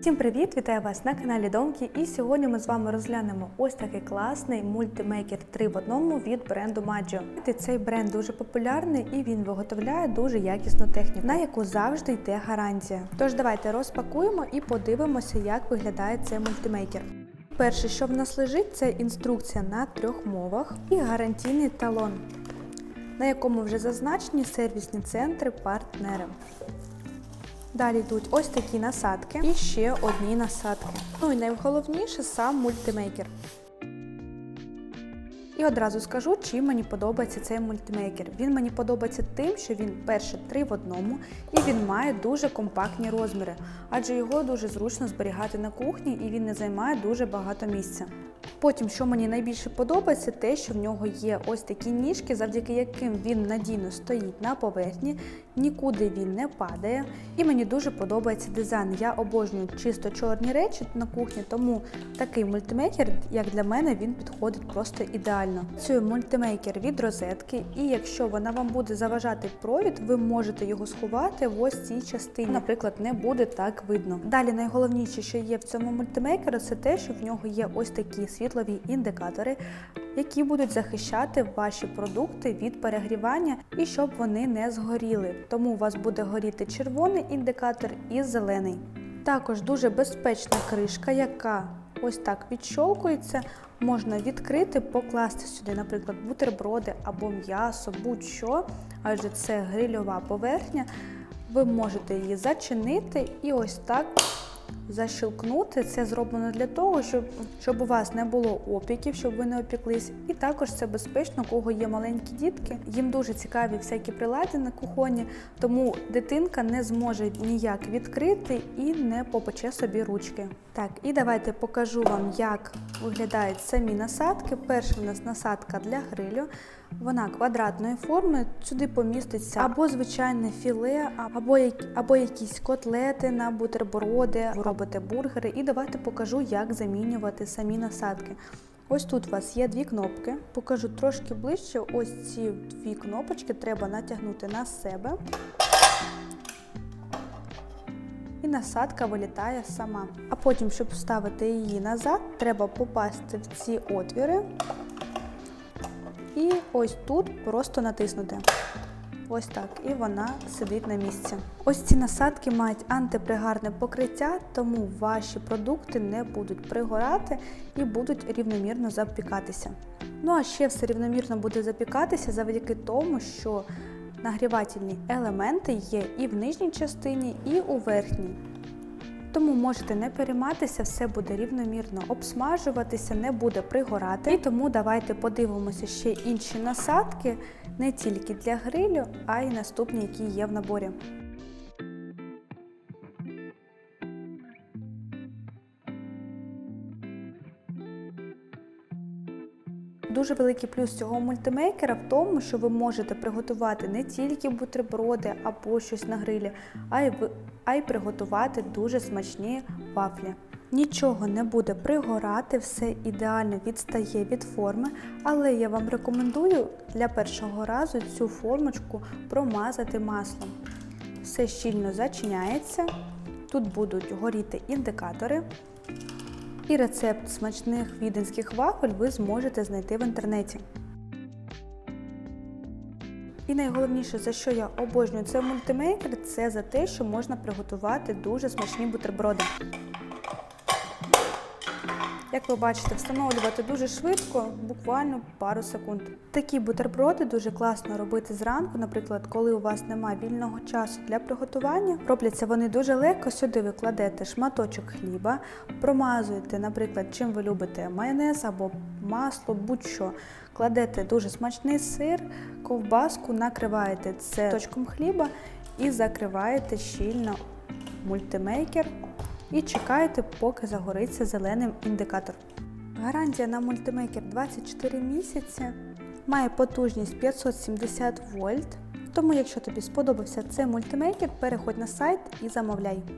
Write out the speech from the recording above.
Всім привіт! Вітаю вас на каналі Домки. І сьогодні ми з вами розглянемо ось такий класний мультимейкер 3 в одному від бренду Maggio. Цей бренд дуже популярний і він виготовляє дуже якісну техніку, на яку завжди йде гарантія. Тож давайте розпакуємо і подивимося, як виглядає цей мультимейкер. Перше, що в нас лежить, це інструкція на трьох мовах і гарантійний талон, на якому вже зазначені сервісні центри партнери. Далі йдуть ось такі насадки і ще одні насадки. Ну і найголовніше сам мультимейкер. І одразу скажу, чим мені подобається цей мультимейкер. Він мені подобається тим, що він перше три в одному і він має дуже компактні розміри, адже його дуже зручно зберігати на кухні і він не займає дуже багато місця. Потім, що мені найбільше подобається, те, що в нього є ось такі ніжки, завдяки яким він надійно стоїть на поверхні, нікуди він не падає. І мені дуже подобається дизайн. Я обожнюю чисто чорні речі на кухні, тому такий мультимейкер, як для мене, він підходить просто ідеально. Працює мультимейкер від розетки, і якщо вона вам буде заважати провід, ви можете його сховати в ось цій частині. Наприклад, не буде так видно. Далі найголовніше, що є в цьому мультимейкері, це те, що в нього є ось такі світлові індикатори, які будуть захищати ваші продукти від перегрівання і щоб вони не згоріли. Тому у вас буде горіти червоний індикатор і зелений. Також дуже безпечна кришка, яка ось так відщолкується. Можна відкрити, покласти сюди, наприклад, бутерброди або м'ясо, будь-що, адже це грильова поверхня. Ви можете її зачинити і ось так защелкнути. Це зроблено для того, щоб, щоб у вас не було опіків, щоб ви не опіклись. І також це безпечно, у кого є маленькі дітки. Їм дуже цікаві всякі прилади на кухоні, тому дитинка не зможе ніяк відкрити і не попече собі ручки. Так, і давайте покажу вам, як виглядають самі насадки. Перша у нас насадка для грилю. Вона квадратної форми, сюди поміститься або звичайне філе, або, або якісь котлети на бутерброди, ви робите бургери. І давайте покажу, як замінювати самі насадки. Ось тут у вас є дві кнопки. Покажу трошки ближче. Ось ці дві кнопочки треба натягнути на себе. І насадка вилітає сама. А потім, щоб вставити її назад, треба попасти в ці отвіри. І ось тут просто натиснути. Ось так, і вона сидить на місці. Ось ці насадки мають антипригарне покриття, тому ваші продукти не будуть пригорати і будуть рівномірно запікатися. Ну а ще все рівномірно буде запікатися завдяки тому, що нагрівательні елементи є і в нижній частині, і у верхній. Тому можете не перейматися, все буде рівномірно обсмажуватися, не буде пригорати. І тому давайте подивимося ще інші насадки, не тільки для грилю, а й наступні, які є в наборі. Дуже великий плюс цього мультимейкера в тому, що ви можете приготувати не тільки бутерброди або щось на грилі, а й, а й приготувати дуже смачні вафлі. Нічого не буде пригорати, все ідеально відстає від форми, але я вам рекомендую для першого разу цю формочку промазати маслом. Все щільно зачиняється, тут будуть горіти індикатори. І рецепт смачних віденських вафель ви зможете знайти в інтернеті. І найголовніше, за що я обожнюю цей мультимейкер, це за те, що можна приготувати дуже смачні бутерброди. Як ви бачите, встановлювати дуже швидко, буквально пару секунд. Такі бутерброди дуже класно робити зранку, наприклад, коли у вас немає вільного часу для приготування. Робляться вони дуже легко. Сюди ви кладете шматочок хліба, промазуєте, наприклад, чим ви любите майонез або масло, будь-що. Кладете дуже смачний сир, ковбаску, накриваєте це точком хліба і закриваєте щільно мультимейкер і чекаєте, поки загориться зеленим індикатор. Гарантія на мультимейкер 24 місяці, має потужність 570 вольт. Тому, якщо тобі сподобався цей мультимейкер, переходь на сайт і замовляй.